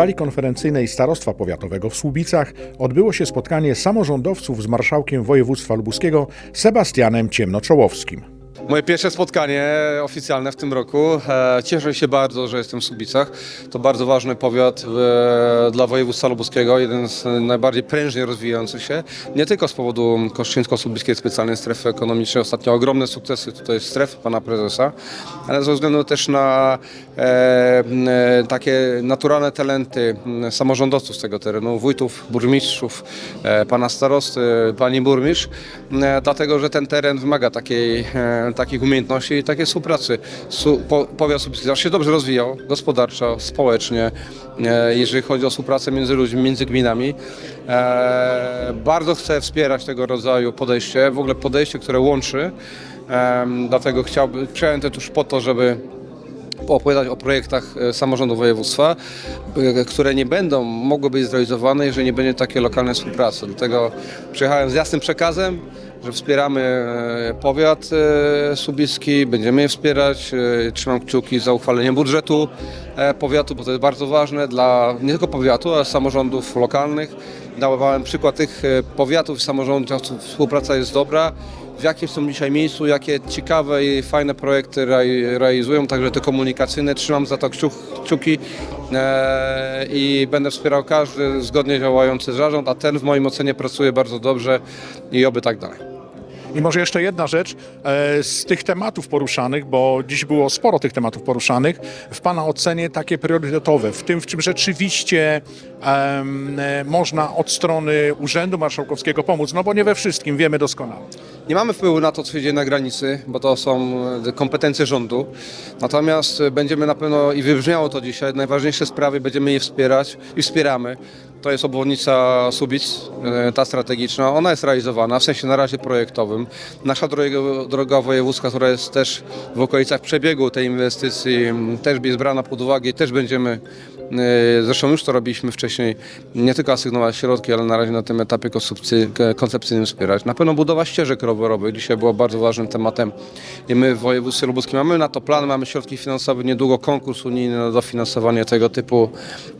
sali konferencyjnej Starostwa Powiatowego w Słubicach odbyło się spotkanie samorządowców z marszałkiem województwa lubuskiego Sebastianem Ciemnoczołowskim. Moje pierwsze spotkanie oficjalne w tym roku. E, Cieszę się bardzo, że jestem w Słubicach. To bardzo ważny powiat e, dla województwa lubuskiego, jeden z najbardziej prężnie rozwijających się. Nie tylko z powodu Koszczyńsko-Słubickiej Specjalnej Strefy Ekonomicznej. Ostatnio ogromne sukcesy tutaj stref pana prezesa, ale ze względu też na e, takie naturalne talenty samorządowców z tego terenu, wójtów, burmistrzów, pana starosty, pani burmistrz, dlatego, że ten teren wymaga takiej, takich umiejętności i takiej współpracy. Su, po, powiat Słubicki zawsze się dobrze rozwijał, gospodarczo, społecznie, e, jeżeli chodzi o współpracę między ludźmi, między gminami. E, bardzo chcę wspierać tego rodzaju podejście, w ogóle podejście, które łączy, e, dlatego chciałbym, przyjąłem to już po to, żeby opowiadać o projektach e, samorządu województwa, e, które nie będą mogły być zrealizowane, jeżeli nie będzie takiej lokalnej współpracy. Dlatego przyjechałem z jasnym przekazem, że wspieramy e, powiat subicki, będziemy je wspierać. Trzymam kciuki za uchwalenie budżetu powiatu, bo to jest bardzo ważne dla nie tylko powiatu, ale samorządów lokalnych. Dawałem przykład tych e, powiatów samorządów, współpraca jest dobra w jakim są dzisiaj miejscu, jakie ciekawe i fajne projekty rea- realizują, także te komunikacyjne. Trzymam za to kciuk, kciuki e, i będę wspierał każdy zgodnie działający zarząd, a ten w moim ocenie pracuje bardzo dobrze i oby tak dalej. I może jeszcze jedna rzecz e, z tych tematów poruszanych, bo dziś było sporo tych tematów poruszanych, w Pana ocenie takie priorytetowe, w tym, w czym rzeczywiście e, można od strony Urzędu Marszałkowskiego pomóc, no bo nie we wszystkim, wiemy doskonale. Nie mamy wpływu na to, co się dzieje na granicy, bo to są e, kompetencje rządu. Natomiast będziemy na pewno, i wybrzmiało to dzisiaj, najważniejsze sprawy będziemy je wspierać i wspieramy. To jest obwodnica Subic, e, ta strategiczna. Ona jest realizowana, w sensie na razie projektowym. Nasza droga, droga wojewódzka, która jest też w okolicach przebiegu tej inwestycji, też jest brana pod uwagę i też będziemy E, Zresztą już to robiliśmy wcześniej, nie tylko asygnować środki, ale na razie na tym etapie koncepcy- koncepcyjnym wspierać. Na pewno budowa ścieżek rowerowych dzisiaj była bardzo ważnym tematem i my w województwie lubuskim mamy na to plan, mamy środki finansowe, niedługo konkurs unijny na dofinansowanie tego typu,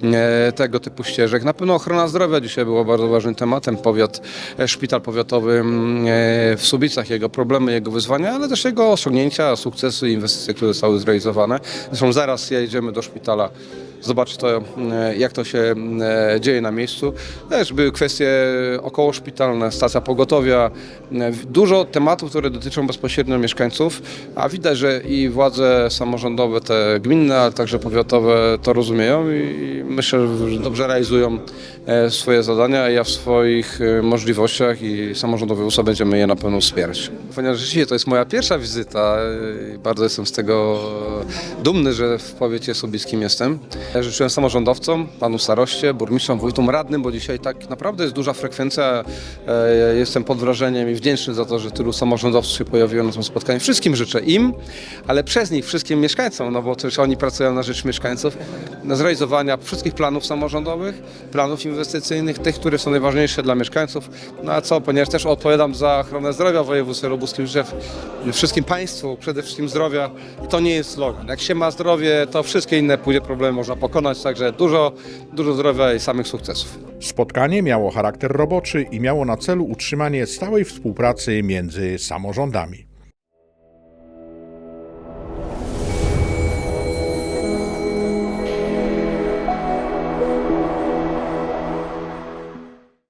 e, tego typu ścieżek. Na pewno ochrona zdrowia dzisiaj była bardzo ważnym tematem. Powiat, e, szpital powiatowy mm, e, w Subicach, jego problemy, jego wyzwania, ale też jego osiągnięcia, sukcesy, inwestycje, które zostały zrealizowane. Zresztą zaraz jedziemy do szpitala zobaczyć to, e, jak to się e, dzieje na miejscu. Też były kwestie okołoszpitalne, stacja pogotowia, e, dużo tematów, które dotyczą bezpośrednio mieszkańców, a widać, że i władze samorządowe, te gminne, ale także powiatowe to rozumieją i myślę, że dobrze realizują swoje zadania. Ja w swoich możliwościach i samorządowy USA będziemy je na pewno wspierać. Ponieważ rzeczywiście to jest moja pierwsza wizyta bardzo jestem z tego dumny, że w powiecie subickim jestem. Życzyłem samorządowcom, panu staroście, burmistrzom, wójtom, radnym, bo dzisiaj tak naprawdę jest duża frekwencja. E, Jestem pod wrażeniem i wdzięczny za to, że tylu samorządowców się pojawiło na tym spotkaniu. Wszystkim życzę im, ale przez nich wszystkim mieszkańcom, no bo też oni pracują na rzecz mieszkańców, na zrealizowania wszystkich planów samorządowych, planów inwestycyjnych, tych, które są najważniejsze dla mieszkańców. No a co, ponieważ też odpowiadam za ochronę zdrowia w województwie lubuskim, życzę wszystkim państwu przede wszystkim zdrowia i to nie jest slogan. Jak się ma zdrowie, to wszystkie inne pójdzie problemy można pokonać, także dużo, dużo zdrowia i samych sukcesów. Spotkanie miało charakter roboczy i miało na celu utrzymanie stałej współpracy między samorządami.